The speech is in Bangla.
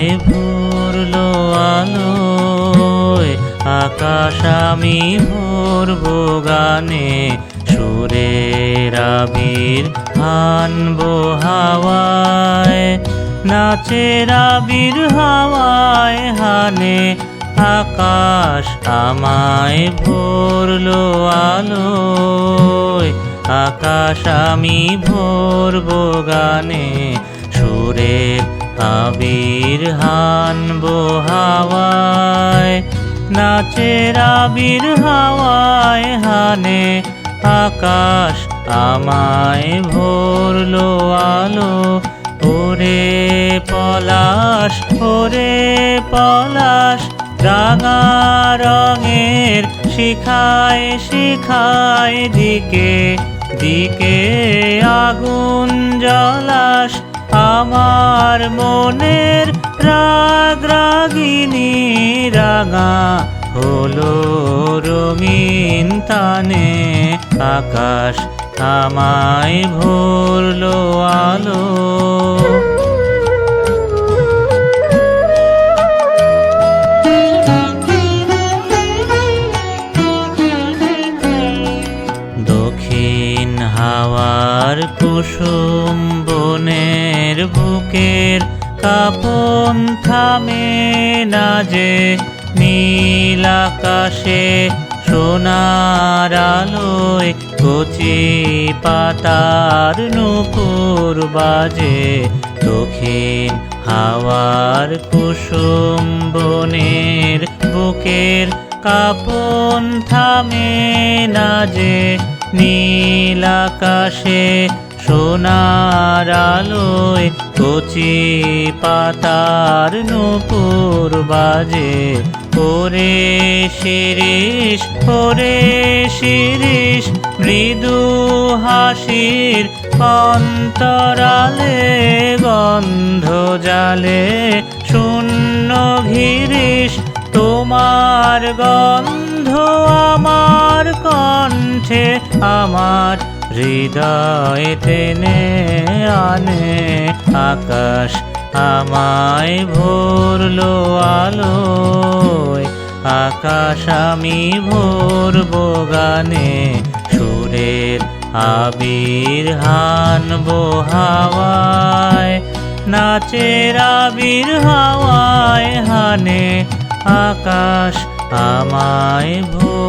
আমায় ভরলো আলোয়, আকাশ আমি ভরব গানে, সুরের আবির আনব হাওয়ায়, নাচের আবির হাওয়ায় হানে, আকাশ আমায় ভরলো আলোয়, আকাশ আমি ভরব গানে, সুরের আবির হানবো হাওয়ায় নাচের আবির হাওয়ায়, হানে আকাশ আমায় ভরলো আলো, ওরে পলাশ ওরে পলাশ, রাঙা রঙের শিখায় শিখায় দিকে দিকে আগুন জলাস আমার মনের রাগ রাগিনী রাঙা হলো রঙিন তানে আকাশ আমায় ভরলো আলো। কুসুম বনের বুকের কাপন থামে না যে নীল আকাশে সোনার আলোয় কচি পাতার নুপুর বাজে দক্ষিণ হাওয়ার কুসুম বনের বুকের কাপন থামে না যে নীল আকাশে সোনার আলোয় কচি পাতার নুপুর বাজে। ওরে শিরিষ ওরে শিরিষ, মৃদু হাসির অন্তরালে, গন্ধ জালে শূন্য ঘিরিস তোমার গন্ধ আমার কণ্ঠে আমার হৃদয় টেনে আনে, আকাশ আমায় ভরলো আলোয়। আকাশ আমি ভরব গানে, সুরের আবির হানবো হাওয়ায়। নাচের আবির হাওয়ায় হানে, আকাশ আমায় আলো